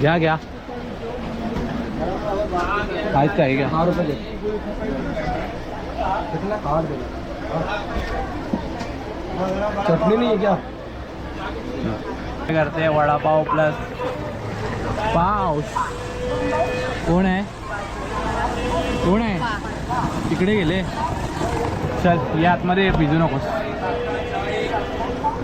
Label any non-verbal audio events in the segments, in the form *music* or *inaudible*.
घ्या घ्या आहेत काय? घ्या दहा रुपये दे। कितना कार्ड दे? चटनी नहीं है क्या? काय करते वडापाव प्लस पाव। कोण आहे कोण आहे तिकडे गेले। चल या आतमध्ये भिजू नकोस।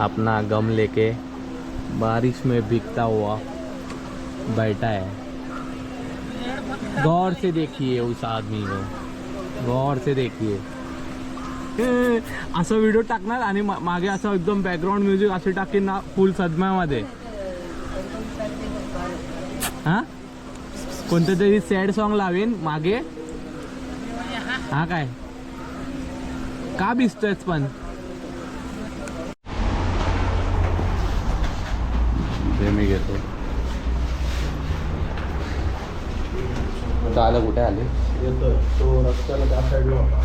अपना गम लेके बारिश में भीगता हुआ बैठा है। गौर से देखिए उस आदमी को। गौर से देखिए। असं व्हिडिओ टाकणार आणि मागे असं एकदम बॅकग्राऊंड म्युझिक असे टाकेन ना फुल सदम्यामध्ये. हा? कोणतं तरी सॅड सॉन्ग लावेन मागे. हा काय? का भिजतोयच पण ते मी घेतो आता आलं कुठे आले? येतोय. तो रस्त्याला त्या साईडला होता.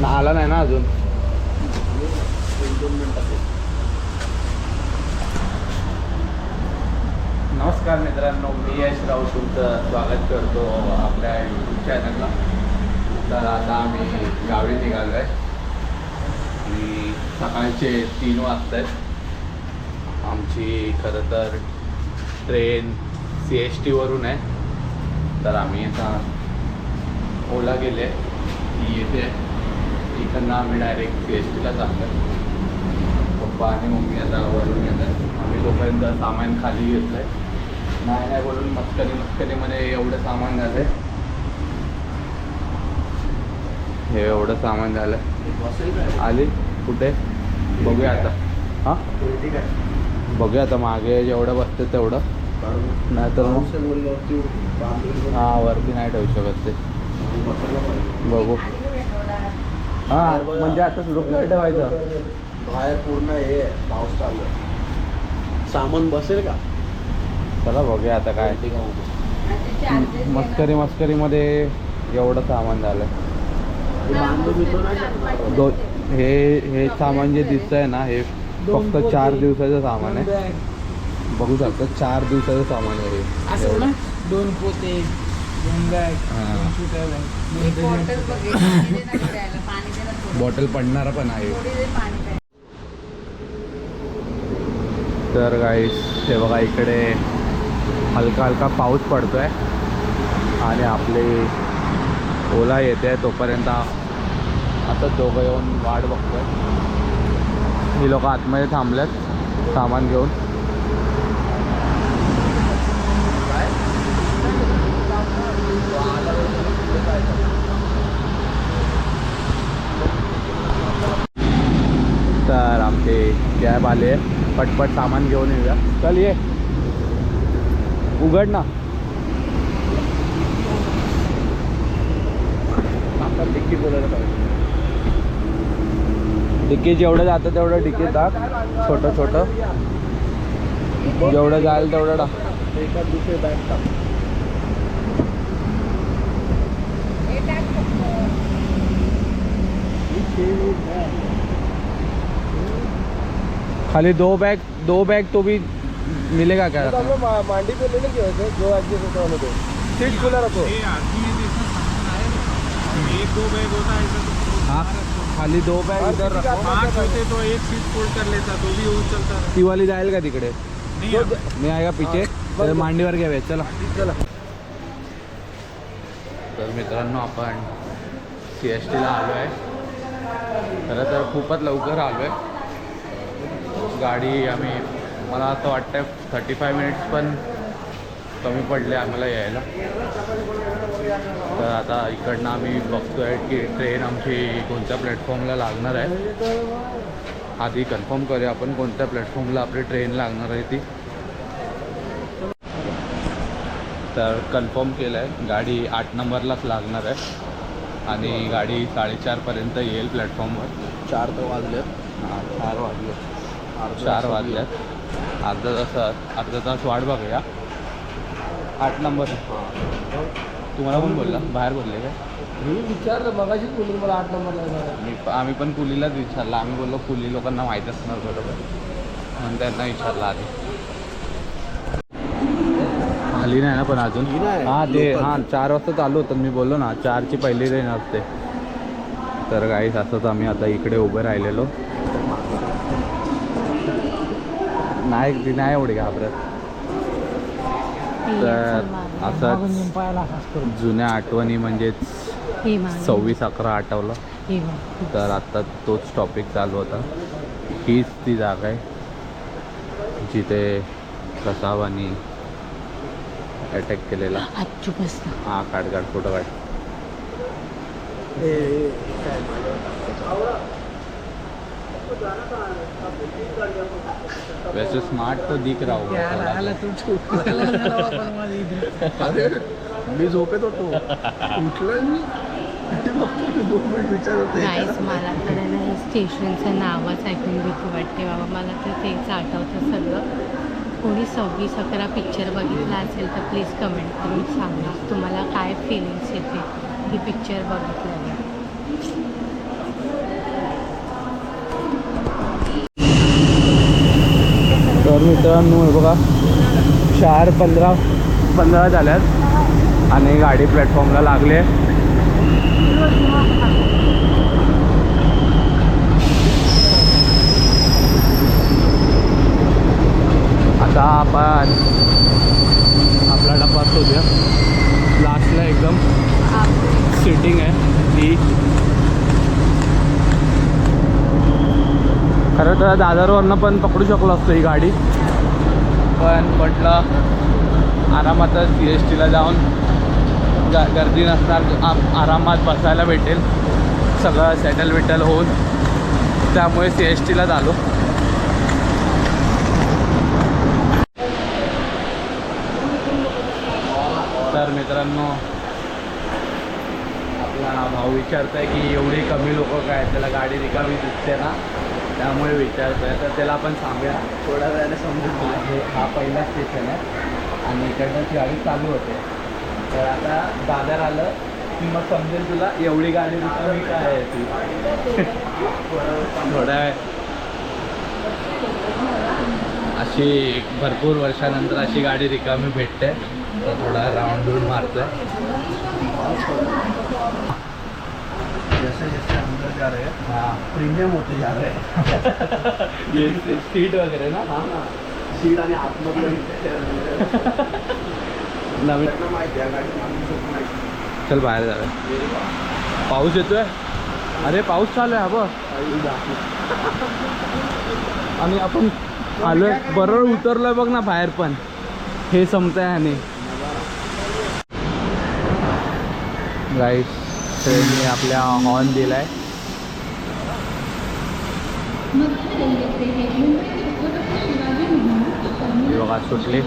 ना आला नाही ना अजून. नमस्कार मित्रांनो मी यश राव तुमचं स्वागत करतो आपल्या यूट्यूब चॅनलला तर आता आम्ही गावी निघालो आहे आणि सकाळचे तीन वाजता आहेत आमची खरं तर ट्रेन सी एस टीवरून आहे. तर आम्ही आता ओला गेले. ती येते. इकडनं आम्ही डायरेक्ट सी एस टीला चाललो पप्पा आणि मम्मी आता वरून येत आहेत आम्ही तोपर्यंत सामान खाली घेतलं आहे नाही नाही बोलून मस्करी मस्करीमध्ये एवढं सामान झालं हे एवढं सामान झालं? आली? कुठे? बघूया आता. हां? उलटी काय? बघूया आता मागे जेवढं बसते तेवढं. नाही तर हां वरती नाही ठेवू शकत ते. बघू हां म्हणजे आता सुरू ठेवायचं बाहेर पूर्ण हे पाऊस चालू. सामान बसेल का चला बघूया आता काय मस्करी मस्करीमध्ये एवढं सामान झालं. दो हे हे सामान जे दिसतंय ना हे फक्त चार दिवसाचं सामान आहे. बघू शकतो चार दिवसाचं सामान आहे हे. असं ना दोन पोते हां. बॉटल पडणारा पण आहे. तर गाईस हे बघा इकडे हलका हलका पाऊस पडतोय. आणि आपले ओला येते तोपर्यंत. आता दोघं येऊन वाट बघतोय. ही लोक आतमध्ये थांबलेत. सामान घेऊन. तर आमचे कॅब आले. पटपट सामान येऊया. चल ये. उघड ना. आपण बोलायला पाहिजे. डिक्की जेवढं जातं तेवढं डिक्की टाक छोटं छोटं. जेवढं जाईल तेवढं टाक एका दुसरे बॅग टाक हे. खाली दो बैग दो बैग तो भी मिलेगा क्या? तो मांडी पे ले लेंगे वैसे जो एडजस्ट होता है होने दो। सीट खुला रखो। एक दो बैग होता है ऐसा तो हाँ। खाली दो बैग इधर रखो। पाँच होते तो एक सीट फोल्ड कर लेता तो भी वो चलता ती वाली जाईल का तिकडे। मी आहे का पिचे तर मांडीवर घ्यावे चला। चला। तर मित्रांनो आपण सी एस टीला आलो आहे खरं तर खूपच लवकर आलो आहे गाडी आम्ही मला असं वाटतं थर्टी फाय मिनिट्स पण कमी पडले आम्हाला यायला. तर आता इकडनं आम्ही बघतोय की ट्रेन आमची कोणत्या प्लॅटफॉर्मला लागणार आहे. आधी कन्फर्म करूया आपण कोणत्या प्लॅटफॉर्मला आपली ट्रेन लागणार आहे ती. तर कन्फर्म केलं आहे गाडी आठ नंबरलाच लागणार आहे. आणि गाडी साडेचारपर्यंत येईल प्लॅटफॉर्मवर चार तर वाजलेत. हां चार वाजले. चार वाजल्यात अर्धा तास अर्धा तास वाट बघूया. आठ नंबर. हां. तुम्हाला पण बोलला? बाहेर बोलले काय? मी विचारलं मगाशीच बोलून मला आठ नंबरला येणार आहे. मी आम्ही पण कुलीलाच विचारलं. आम्ही बोललो कुली लोकांना माहीत असणार बरोबर. म्हणून त्यांना विचारलं आधी. आली नाही ना पण अजून? ही नाही. हां ते लोकल. हां चार वाजता चालू होतं. मी बोललो ना चारची पहिली ट्रेन असते. तर काहीच असंच आम्ही आता इकडे उभे राहिलेलो. नाही ती नाही एवढी घाबरत. तर असंच पायाला हास करून जुन्या आठवणी म्हणजेच. सव्वीस अकरा आठवलं हे. तर आता तोच टॉपिक चालू होता हीच ती जागा आहे जिथे कसावानी अटॅक केलेला हा काढ काढ फोटो काढ? वैसे स्मार्ट तो दिख रहा होगा मी झोपेत होतो. उठलोय मी. दोन मिनिट विचारत होते. गाईस मला तर आहे ना हे स्टेशनचं नावच ऐकून भीती वाटते बाबा. मला तर तेच आठवतं सगळं. कोणी सव्वीस अकरा पिक्चर बघितला असेल तर प्लीज कमेंट करून सांगा. तुम्हाला काय फिलिंग्स येते ही पिक्चर बघितल्यावर तर मित्रांनो हे बघा. चार पंधरा पंधरा झाल्यात. आणि गाडी प्लॅटफॉर्मला लागले आता आपण आपला डब्बा शोधूया लास्टला एकदम सिटिंग आहे ती खरं तर दादरवरनं पण पकडू शकलो असतो ही गाडी. पण म्हटलं आरामातच सी एस टीला जाऊन ग गर्दी नसणार आ- आरामात बसायला भेटेल. सगळं सेटल विटल होऊन. त्यामुळे सी एस टीलाच आलो तर मित्रांनो आपला भाऊ विचारतोय की एवढी कमी लोक काय त्याला गाडी रिकामी दिसते ना? त्यामुळे विचारतोय तर त्याला आपण सांगूया. थोड्या वेळाने समजून हे हा पहिला स्टेशन आहे. आणि इकडनं गाडी चालू होते. तर आता दादर आलं की मग समजेल तुला एवढी गाडी रिकामी काय आहे ती. *laughs* थोड्या वेळ. अशी भरपूर वर्षानंतर अशी गाडी रिकामी भेटते. तर थोडा राऊंड बिऊंड मारतोय. जैसे जैसे अंदर जा रहे हैं। हां। प्रीमियम होते जा रहे हैं। *laughs* सीट वगैरे ना? हा ना सीट आणि आतमधलं नवीन। माहिती आहे गाडी आहे. चल बाहेर जाऊया पाऊस येतोय अरे पाऊस चालू आहे हा. आणि आपण आलोय बरोबर उतरलोय बघ ना बाहेर पण. हे संपतंय आणि. गाईस ट्रेनने आपल्या हॉर्न दिलाय. हे बघा सुटली.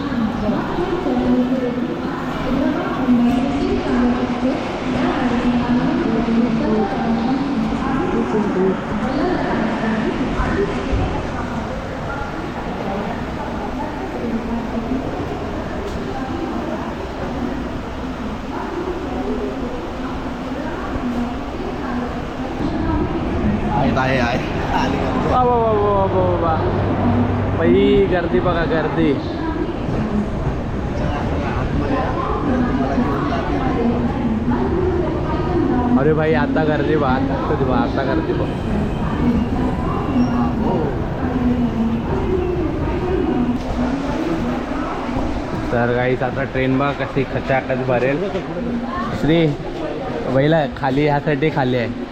आहे आहे. आली गाडी. वा वा वा वा वा वा. बाई गर्दी बघा गर्दी. अरे भाई आता गर्दी बा आता कधी बा आता गर्दी बघ. तर गाईच आता ट्रेन बघा कशी खचाखच भरेल. श्री बैला खाली ह्यासाठी खाली आहे.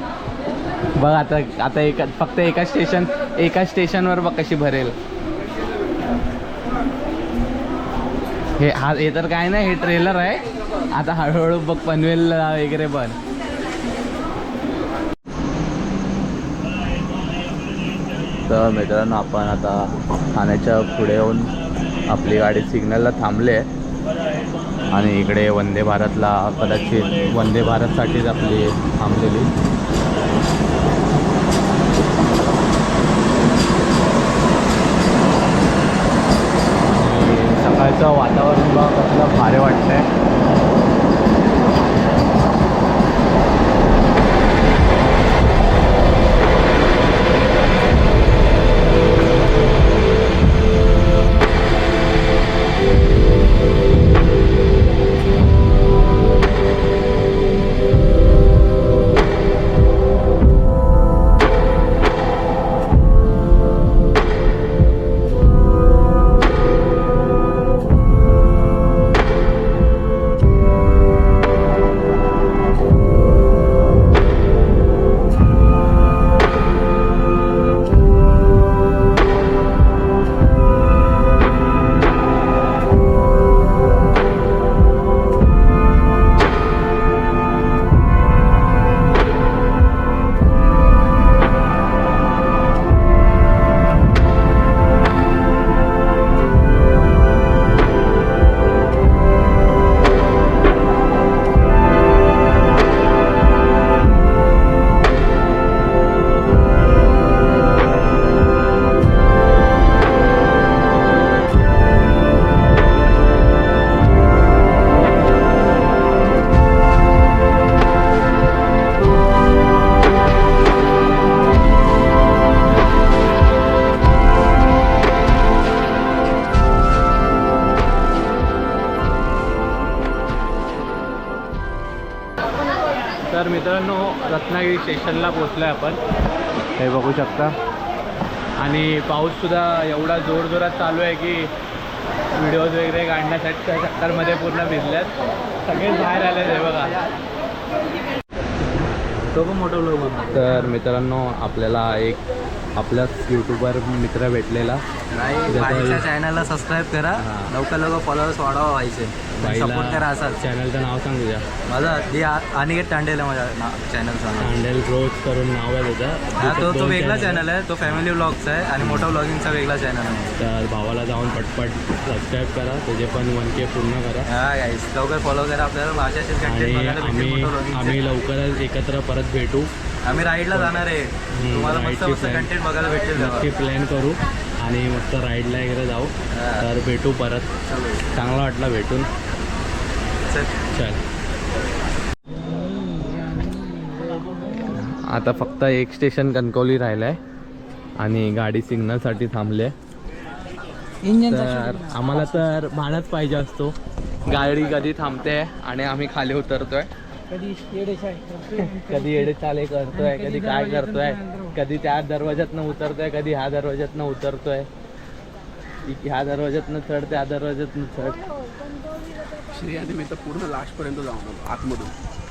बघ आता आता एका फक्त एका स्टेशन एका स्टेशनवर बघ कशी भरेल. हे हा हे तर काय नाही हे ट्रेलर आहे. आता हळूहळू बघ पनवेल वगैरे पण तर मित्रांनो आपण आता ठाण्याच्या पुढे येऊन आपली गाडी सिग्नलला थांबली. आहे आणि इकडे वंदे भारतला कदाचित वंदे भारतसाठीच आपली थांबलेली आणि सकाळचं वातावरण बघा कसलं भारी वाटतं आहे स्टेशनला पोचलो आहे आपण. हे बघू शकता. आणि पाऊससुद्धा एवढा जोरजोरात चालू आहे की व्हिडिओज वगैरे काढण्यासाठी त्या चक्करमध्ये पूर्ण भिजल्यात सगळेच बाहेर आले हे बघा. तो पण मोठा लोक तर मित्रांनो आपल्याला एक आपलाच यूट्यूबर मित्र भेटलेला. बाईच्या चॅनलला सबस्क्राईब करा. लवकर लवकर फॉलोअर्स वाढवा व्हायचे. सपोर्ट करा असाच चॅनलचं नाव सांग तुझ्या माझा दी अनिकेत तांडेल आहे माझ्या चॅनलचा हँडल रोज करून नाव आहे त्याचं. हा तो दोन तो वेगळा channel चॅनल आहे? तो फॅमिली व्लॉगचा आहे आणि मोठा व्लॉगिंगचा वेगळा चॅनल आहे. तर भावाला जाऊन पटपट सबस्क्राईब करा. त्याचे पण वन के पूर्ण करा. हा लवकर फॉलो करा आपल्याला. आणि बघायला भेटेल आम्ही मोठं vlogging चे. आम्ही लवकरच एकत्र परत भेटू. आम्ही राईडला जाणार आहे. तुम्हाला मस्त मस्त plan. कंटेंट बघायला भेटेल तेव्हा. नक्की प्लॅन करू आणि मस्त राईडला वगैरे जाऊ. हा. तर भेटू परत. चांगला वाटला भेटून. चल. आता फक्त एक स्टेशन कणकवली राहिलं आहे आणि गाडी सिग्नलसाठी थांबले तर आम्हाला तर भानच पाहिजे असतो. गाडी कधी थांबते आणि आम्ही खाली उतरतोय. कधी. कधी एडे चाले करतोय कधी काय करतोय कधी त्या दरवाज्यातनं उतरतोय कधी ह्या दरवाज्यातनं उतरतोय. ह्या दरवाज्यातनं चढ त्या दरवाज्यातनं चढ. श्री आधी मी तर पूर्ण लास्टपर्यंत जाऊन आलो आतमधून.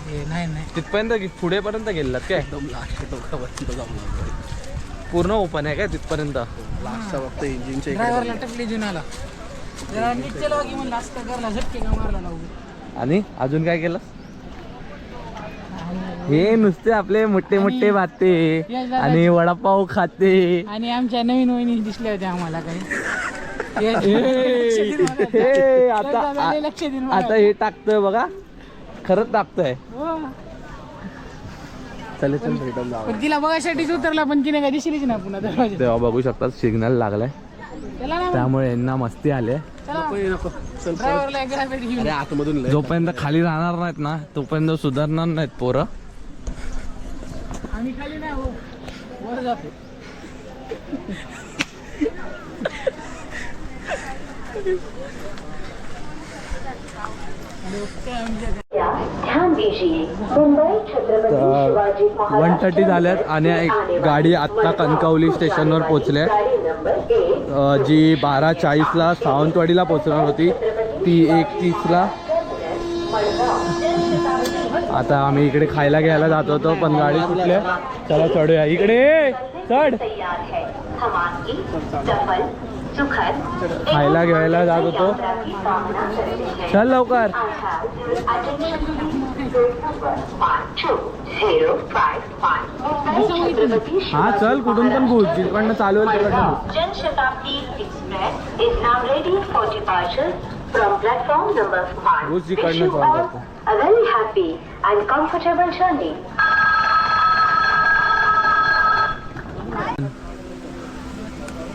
हे नाही नाही. तिथपर्यंत गे- पुढेपर्यंत गेलात काय? एकदम लास्ट टोकापर्यंत जाऊन आलो. पूर्ण ओपन आहे काय तिथपर्यंत? लास्टचा फक्त इंजिनच्या ड्रायव्हरला इकडे टकली जुनाला जरा नीट चलाव की म्हणलं असं करला झटके का मारला लावू? आणि अजून काय केलं? हे नुसते आपले मोठे मोठे दादा- आणि वडापाव खाते. आणि आमच्या नवीन वहिनी दिसल्या होत्या आम्हाला काही. हे, हे, आता दादा लक्ष देऊन मला. आता हे टाकतोय बघा. खरंच टाकतोय. हो. चल चल भेटून जाऊ पण तिला बघायसाठीच उतरला पण तिने काय दिसलीच ना पुन्हा दरवाजा. तेव्हा बघू शकतात सिग्नल लागलाय. त्याला ना त्यामुळे यांना मस्ती आले नको चल ड्रायव्हरला एकदा भेट घेऊन अरे आतमधून जोपर्यंत खाली राहणार नाहीत ना तोपर्यंत सुधारणार नाहीत पोरं. आम्ही खाली नाही हो. वर जातो. वन थर्टी झाल्यात आणि एक गाडी आत्ता कणकवली स्टेशनवर पोचल्या जी बारा चाळीसला सावंतवाडीला पोचणार होती ती एक तीसला. आता आम्ही इकडे खायला घ्यायला जात होतो पण गाडी सुटल्या चला चढूया. इकडे चढ. खायला घ्यायला जात होतो. चल लवकर. हा चल कुठून पण पोहोच जिकडनं चालू आहे तिकडनं. Janshatabdi express is now ready for departure from platform number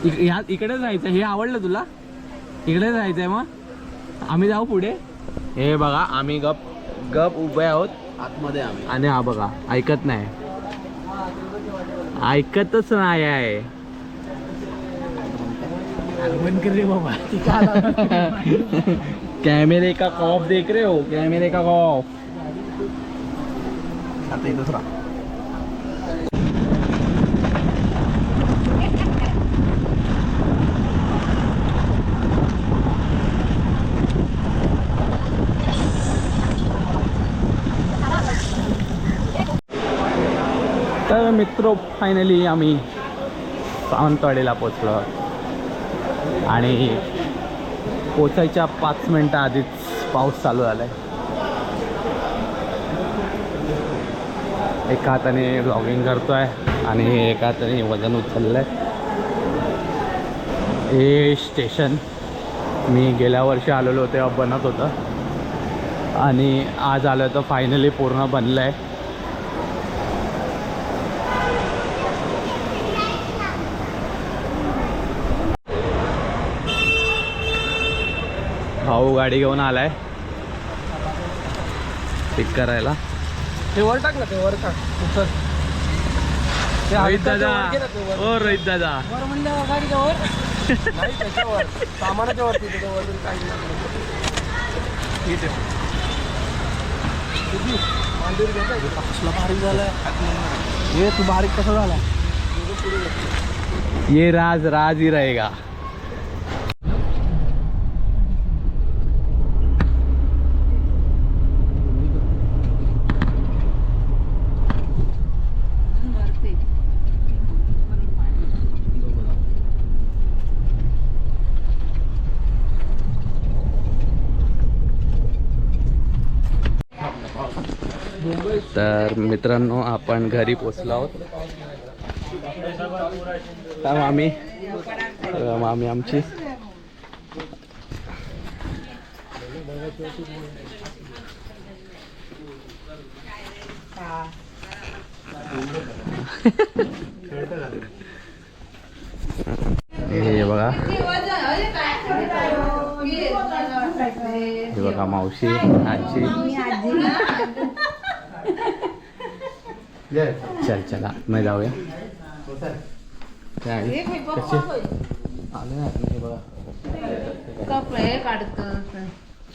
ह्या इकडे जायचं हे आवडलं तुला? इकडे जायचंय मग? आम्ही जाऊ पुढे? हे बघा आम्ही गप गप उभे आहोत. आतमध्ये आम्ही. आणि हा बघा ऐकत नाही. ऐकतच नाही आहे. कॅमेरे का खौफ देख रहे हो? कॅमेरे का खौफ आता मित्र फायनली आम्ही सावंतवाडीला पोचलो आणि पोचायच्या पाच मिनटं आधीच पाऊस चालू झाला आहे एका हाताने ब्लॉगिंग करतो आहे आणि एका हाताने वजन उचललं आहे हे स्टेशन मी गेल्या वर्षी आलेलो तेव्हा बनत होतं. आणि आज आलं तर फायनली पूर्ण बनलं आहे भाऊ गाडी घेऊन आलाय पिक करायला ते वर टाक ना ते वर टाक उचल. रोहित दादा. ओ रोहित दादा वर म्हणल्यावर गाडीच्या वर नाही त्याच्यावर सामानाच्या वरती त्याच्या वरती काही नाही. ठीक आहे किती? मांडीवर घे काय? कसला बारीक झालाय हे तू बारीक कसा झाला ये राज राज ही रहेगा तर मित्रांनो आपण घरी पोचलो आहोत. मामी? मामी आमची. हे बघा. हे बघा मावशी आजी. चल चला आतमध्ये जाऊया. काय? कसे आले ना आतमध्ये बघा. कपडे काढतो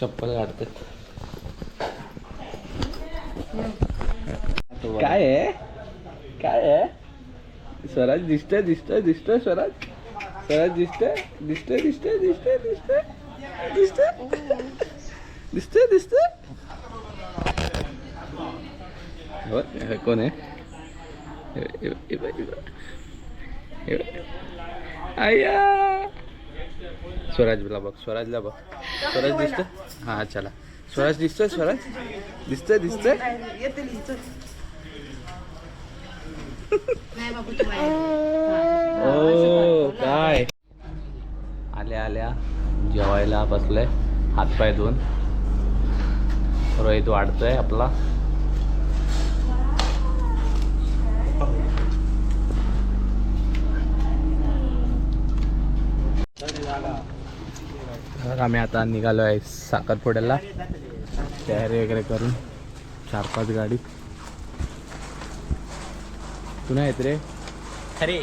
चप्पल काढते. काय आहे? काय आहे? स्वराज दिसतंय दिसतंय दिसतंय स्वराज. स्वराज दिसतंय दिसतंय दिसतंय दिसतंय दिसतंय दिसतंय. दिसतंय दिसतंय. हो, कोण आहे. आय्या स्वराजला बघ स्वराजला बघ स्वराज दिसतोय हा चला स्वराज दिसतोय स्वराज दिसतोय दिसतोय ओ काय? आल्या आल्या. जेवायला बसलोय. हातपाय धुवून. रोहित वाढतोय आपला. तर आम्ही आता निघालो आहे साखरपुड्याला. तयारी वगैरे करून चार पाच गाडी. तू नाही येत रे? अरे.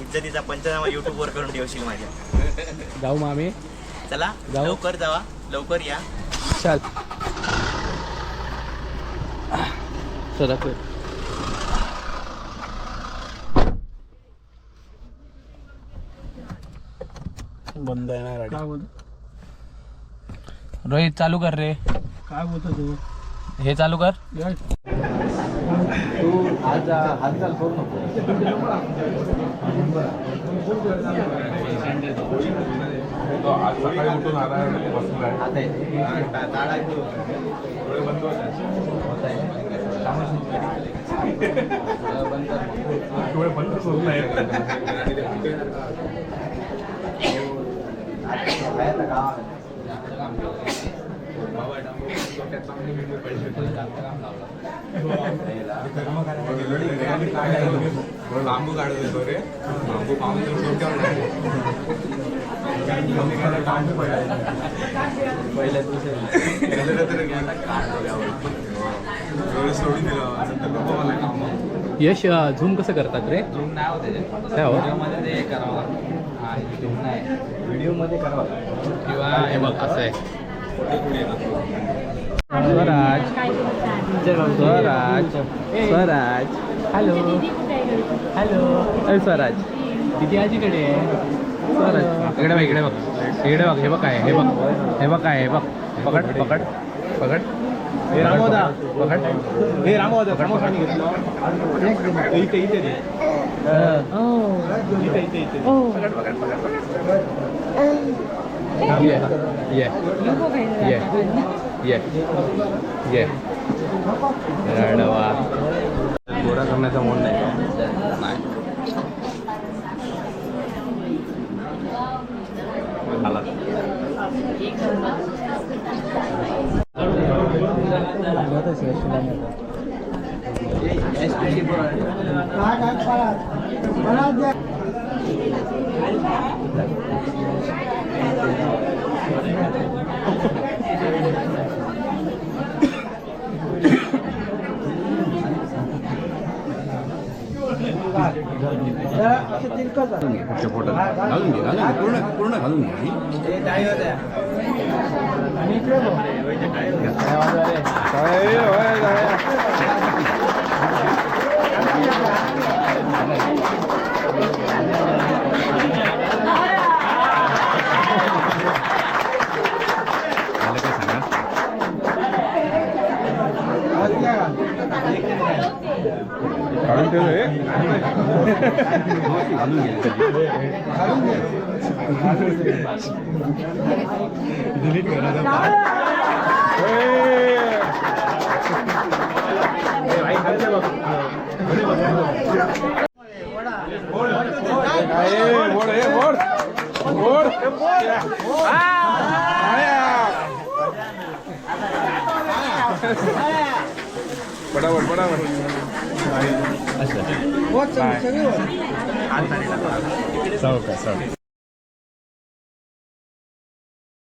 इज्जतीचा पंचनामा युट्यूब वर करून ठेवशील माझ्या. जाऊ मग आम्ही. चला जाऊ. लवकर जावा. लवकर या. चल. चला बंद आहे ना गाडी. काय बोल रोहित चालू कर रे. काय बोलतो तू? हे चालू कर. तू आज हालचाल करू नको. आज सकाळी. डोळे बंद करून नाही बांबू काढत रे बांबू बांबू पहिल्या दिवशी सोडून दिलं यश झूम कसं करतात रे? झूम नाही होते काय हो? व्हिडिओमध्ये ते करावं. लागतं हा झूम नाही. व्हिडिओमध्ये करावं. लागतं किंवा हे बघ असं आहे स्वराज स्वराज स्वराज हॅलो हॅलो अरे स्वराज किती आजीकडे स्वराज इकडे बघ इकडे बघ. इकडे बघ हे बघ काय हे बघ. हे बघ काय हे बघ. पकड पकड पकड. हे रामोदा पकड. हे रामोदा घेतलं इथे इथे दे. इथे इथे इथे ये ये ये ये ये रडवा. गोरा करण्याचा मोड नाही. आला. पोटात घालून घे घालून घे पूर्ण पूर्ण घालून घे काढून ठेवलं हे घालून घे पटापट हो, चल, सगळी. सौ का सौ